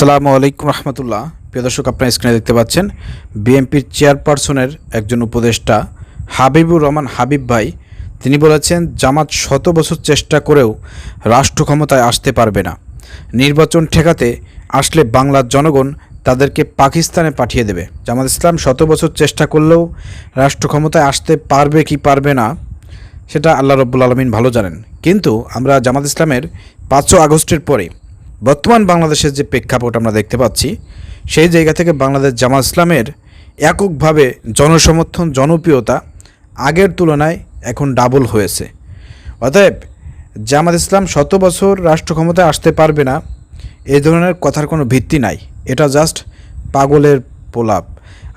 আসসালামু আলাইকুম রহমতুল্লাহ। প্রিয় দর্শক, আপনার স্ক্রিনে দেখতে পাচ্ছেন বিএনপির চেয়ারপারসনের একজন উপদেষ্টা হাবিবুর রহমান হাবিব ভাই। তিনি বলেছেন, জামাত শত বছর চেষ্টা করেও রাষ্ট্র ক্ষমতায় আসতে পারবে না। নির্বাচন ঠেকাতে আসলে বাংলার জনগণ তাদেরকে পাকিস্তানে পাঠিয়ে দেবে। জামাত ইসলাম শত বছর চেষ্টা করলেও রাষ্ট্র ক্ষমতায় আসতে পারবে কি পারবে না, সেটা আল্লাহ রব্বুল আলমিন ভালো জানেন। কিন্তু আমরা জামাত ইসলামের পাঁচশো আগস্টের পরে বর্তমান বাংলাদেশের যে প্রেক্ষাপট আমরা দেখতে পাচ্ছি, সেই জায়গা থেকে বাংলাদেশ জামা ইসলামের এককভাবে জনসমর্থন, জনপ্রিয়তা আগের তুলনায় এখন ডাবল হয়েছে। অতএব জামাত ইসলাম শত বছর রাষ্ট্র ক্ষমতায় আসতে পারবে না এই ধরনের কথার কোনো ভিত্তি নাই। এটা জাস্ট পাগলের পোলাপ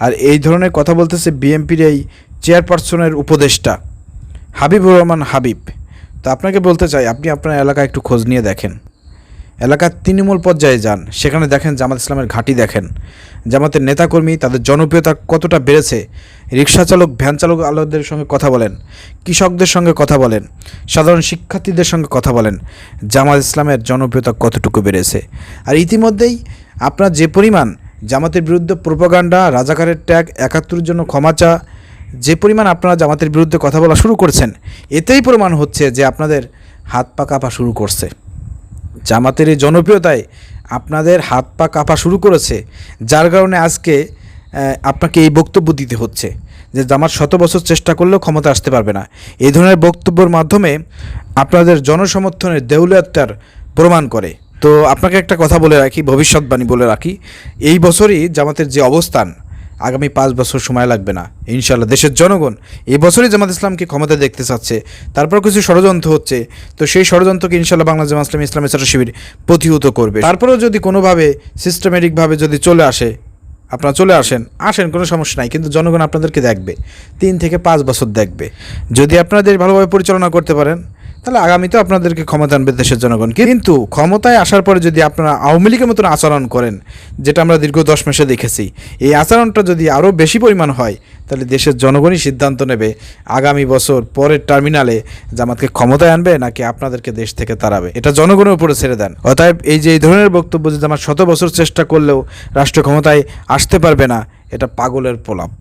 আর এই ধরনের কথা বলতেছে বিএনপির এই চেয়ারপারসনের উপদেষ্টা, হাবিবুর রহমান হাবিব। তো আপনাকে বলতে চাই, আপনি আপনার এলাকায় একটু খোঁজ নিয়ে দেখেন। এলাকার তৃণমূল পর্যায়ে যান। সেখানে দেখেন জামাত ইসলামের ঘাঁটি দেখেন। জামাতের নেতাকর্মী তাদের জনপ্রিয়তা কতটা বেড়েছে রিক্সা চালক ভ্যান চালক আলোদের সঙ্গে কথা বলেন, কৃষকদের সঙ্গে কথা বলেন, সাধারণ শিক্ষার্থীদের সঙ্গে কথা বলেন, জামাত ইসলামের জনপ্রিয়তা কতটুকু বেড়েছে। আর ইতিমধ্যেই আপনার যে পরিমাণ জামাতের বিরুদ্ধে প্রোপাগান্ডা, রাজাকারের ট্যাগ একাত্তরের জন্য ক্ষমা চা, যে পরিমাণ আপনারা জামাতের বিরুদ্ধে কথা বলা শুরু করছেন, এতেই প্রমাণ হচ্ছে যে আপনাদের হাত পা কাঁপা শুরু করছে। জামাতের এই জনপ্রিয়তায় আপনাদের হাত পা কাঁপা শুরু করেছে, যার কারণে আজকে আপনাকে এই বক্তব্য দিতে হচ্ছে যে জামাত শত বছর চেষ্টা করলেও ক্ষমতা আসতে পারবে না। এই ধরনের বক্তব্যের মাধ্যমে আপনাদের জনসমর্থনের দেউলিয়াতটার প্রমাণ করে। তো আপনাকে একটা কথা বলে রাখি, ভবিষ্যৎবাণী বলে রাখি, এই বছরই জামাতের যে অবস্থান আগামী পাঁচ বছর সময় লাগবে না। ইনশাল্লাহ দেশের জনগণ এই বছরই জামাত ইসলামকে ক্ষমতা দেখতে চাচ্ছে। তারপর কিছু ষড়যন্ত্র হচ্ছে। তো সেই ষড়যন্ত্রকে ইনশাল্লাহ বাংলা জামাত ইসলাম ইসলামী ছাত্র শিবির প্রতিহত করবে। তারপরেও যদি কোনোভাবে সিস্টেমেটিকভাবে যদি চলে আসে, আপনারা চলে আসেন আসেন, কোনো সমস্যা নাই। কিন্তু জনগণ আপনাদেরকে দেখবে, তিন থেকে পাঁচ বছর দেখবে। যদি আপনাদের ভালোভাবে পরিচালনা করতে পারেন তাহলে আগামীতেও আপনাদেরকে ক্ষমতা আনবে দেশের জনগণ। কিন্তু ক্ষমতায় আসার পরে যদি আপনারা আওয়ামী লীগের মতন আচরণ করেন, যেটা আমরা দীর্ঘ দশ মাসে দেখেছি, এই আচরণটা যদি আরও বেশি পরিমাণ হয়, তাহলে দেশের জনগণই সিদ্ধান্ত নেবে আগামী বছর পরের টার্মিনালে জামাতকে ক্ষমতায় আনবে নাকি আপনাদেরকে দেশ থেকে তাড়াবে। এটা জনগণের উপরে ছেড়ে দেন। অতএব এই যে এই ধরনের বক্তব্য যে জামাত শত বছর চেষ্টা করলেও রাষ্ট্র ক্ষমতায় আসতে পারবে না, এটা পাগলের প্রলাপ।